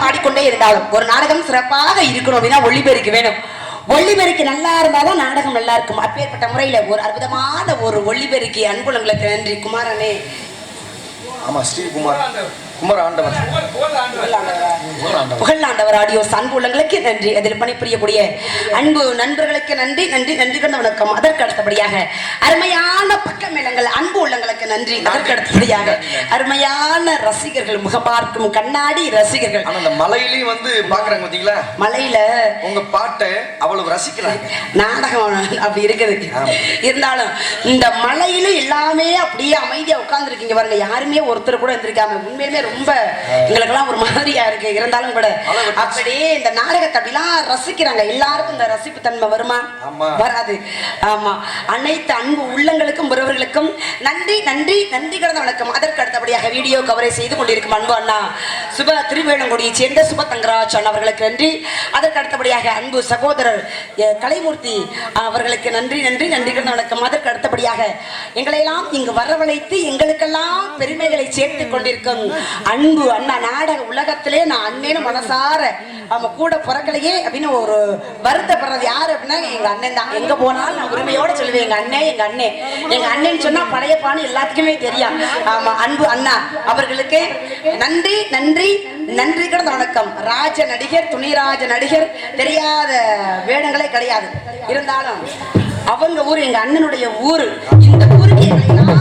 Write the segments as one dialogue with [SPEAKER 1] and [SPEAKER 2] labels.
[SPEAKER 1] பாடிக்கொண்டே இருந்தாலும் ஒரு நாடகம் சிறப்பாக இருக்கணும் அப்படின்னா ஒளிபெருக்கு வேணும். ஒளிபெருக்கு நல்லா இருந்தாதான் நாடகம் நல்லா இருக்கும். அப்பேற்பட்ட முறையில ஒரு அற்புதமான ஒரு ஒளிபெருக்கி அன்புலங்களுக்கு நன்றி. குமாரனே.
[SPEAKER 2] ஆமா ஸ்ரீகுமார். குமார் ஆண்டவன் குமார் ஆண்டவன்
[SPEAKER 1] புகழாண்டவர் ஆடியோ அன்பு உள்ளங்களுக்கு நன்றி. அதில் பணிபுரியக்கூடிய அன்பு நண்பர்களுக்கு நன்றி நன்றி நன்றி கண்ட வணக்கம். அதற்கு அடுத்தபடியாக அருமையான பக்க மேளங்கள் அன்பு உள்ளங்களுக்கு நன்றி. அதற்கு அடுத்தபடியாக அருமையான ரசிகர்கள் முகம் பார்க்கும் கண்ணாடி ரசிகர்கள்.
[SPEAKER 2] அந்த மலையிலயும் வந்து பாக்குறாங்க பாத்தீங்களா
[SPEAKER 1] மலையில
[SPEAKER 2] உங்க பாட்டை அவ்வளவு ரசிக்கிறாங்க.
[SPEAKER 1] நாடகம் அப்படி இருக்குது. இருந்தாலும் இந்த மலையில எல்லாமே அப்படியே அமைதியா உட்கார்ந்துருக்கீங்க பாருங்க. யாருமே ஒருத்தர் கூட இருந்திருக்காம உண்மையிலுமே ரொம்ப எங்களுக்கெல்லாம் ஒரு மாதிரியா இருக்கு. இருந்தாலும் கூட. அப்படியே இந்த நாடகத்தை அப்படிலாம் ரசிக்கிறாங்க. எல்லாருக்கும் இந்த ரசிப்பு தன்மை வருமா. வராது. ஆமா. அனைத்து அன்பு உள்ளங்களுக்கும் உறவர்களுக்கும் நன்றி நன்றி நன்றி கடந்த வணக்கம். அதற்கு அடுத்தபடியாக வீடியோ கவரை செய்து கொண்டிருக்கும் அன்பு அண்ணா சுப திருவேணங்குடியை சேர்ந்த சுப தங்கராஜ் அவர்களுக்கு நன்றி. அதற்கு அடுத்தபடியாக அன்பு சகோதரர் கலைமூர்த்தி அவர்களுக்கு நன்றி நன்றி நன்றி கடந்த வணக்கம். அதற்கு அடுத்தபடியாக எங்களையெல்லாம் இங்கு வரவழைத்து எங்களுக்கெல்லாம் பெருமைகளை சேர்த்து கொண்டிருக்கும் அன்பு அண்ணா நாடக உலகத்திலே நான் அண்ணேன்னு மனசார அவன் கூட பிறக்கலையே அப்படின்னு ஒரு வருத்தப்படுறது யாரு அப்படின்னா எங்க அண்ணன் தான். எங்க போனாலும் நான் உரிமையோட சொல்லுவேன் எங்க அண்ணன் எங்க அண்ணன் எங்க அண்ணன் சொன்னா பழையப்பான்னு எல்லாத்துக்குமே தெரியும். ஆமா அன்பு அண்ணா அவர்களுக்கு நன்றி நன்றி நன்றி கடந்த வணக்கம். ராஜ நடிகர் துணிராஜ நடிகர் தெரியாத வேடங்களே கிடையாது. இருந்தாலும் அவங்க ஊர் எங்க அண்ணனுடைய ஊர் இந்த ஊருக்கு எங்களை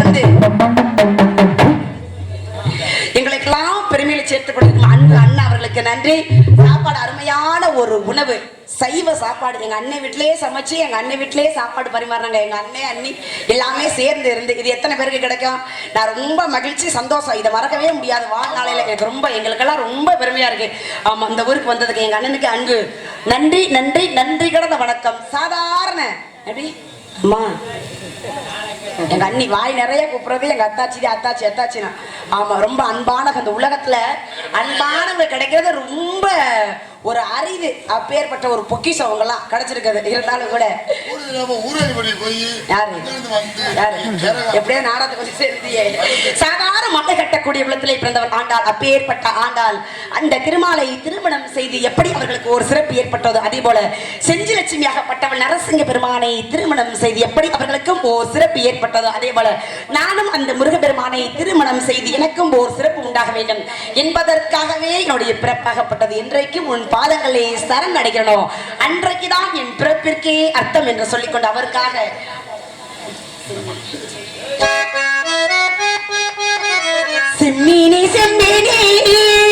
[SPEAKER 1] வந்து எங்களுக்கெல்லாம் பெருமையில சேர்த்து கொடுக்கலாம் அன்பு அண்ணா அவர்களுக்கு நன்றி. சாப்பாடு அருமையான ஒரு உணவு. சைவ சாப்பாடு. எங்க அண்ணன் வீட்டிலேயே சமைச்சு எங்க அண்ணன் வீட்டிலேயே சாப்பாடு பரிமாறினாங்க எங்க அண்ணன் அண்ணி எல்லாமே சேர்ந்து இருந்து இது எத்தனை பேருக்கு கிடைக்கும்? நான் ரொம்ப மகிழ்ச்சி சந்தோஷம். இதை மறக்கவே முடியாது. வாழ்நாளையில எனக்கு ரொம்ப எங்களுக்கெல்லாம் ரொம்ப பெருமையா இருக்கு. ஆமா இந்த ஊருக்கு வந்ததுக்கு எங்க அண்ணனுக்கு அன்பு. நன்றி நன்றி நன்றி கடந்த வணக்கம். சாதாரண எப்படி? அம்மா எங்க அண்ணி வாய் நிறைய கூப்பிடுறது எங்க அத்தாச்சி அத்தாச்சி அத்தாச்சினா. ஆமா ரொம்ப அன்பான அந்த உலகத்துல அன்பானவங்க கிடைக்கிறது ரொம்ப ஒரு அறிவு அப்பேற்பட்ட ஒரு பொக்கிஷம் அவங்க எல்லாம் கிடைச்சிருக்குது இருந்தாலும் கூட. எப்படியோ நாடகத்தை கொஞ்சம் சேர்த்தியே. சாதாரண மலை கட்டக்கூடிய குலத்திலே பிறந்தவர் ஆண்டாள். அப்பேற்பட்ட ஆண்டாள். அந்த திருமாலை திருமணம் செய்து எப்படி அவர்களுக்கு ஒரு சிறப்பு ஏற்பட்டதோ அதே போல செஞ்சி லட்சுமியாகப்பட்டவள் நரசிங்க பெருமானை திருமணம் செய்து எப்படி அவர்களுக்கும் ஓர் சிறப்பு ஏற்பட்டதோ அதே போல நானும் அந்த முருகப்பெருமானை திருமணம் செய்து எனக்கும் ஓர் சிறப்பு உண்டாக வேண்டும் என்பதற்காகவே என்னுடைய பிறப்பாகப்பட்டது. இன்றைக்கும் உன் பாதங்களே சரண் அடைகிறனோ? அன்றைக்குதான் என் பிறப்பிற்கே அர்த்தம் என்று சொல்லிக்கொண்டு அவருக்காக. செம்மீனி செம்மீனி.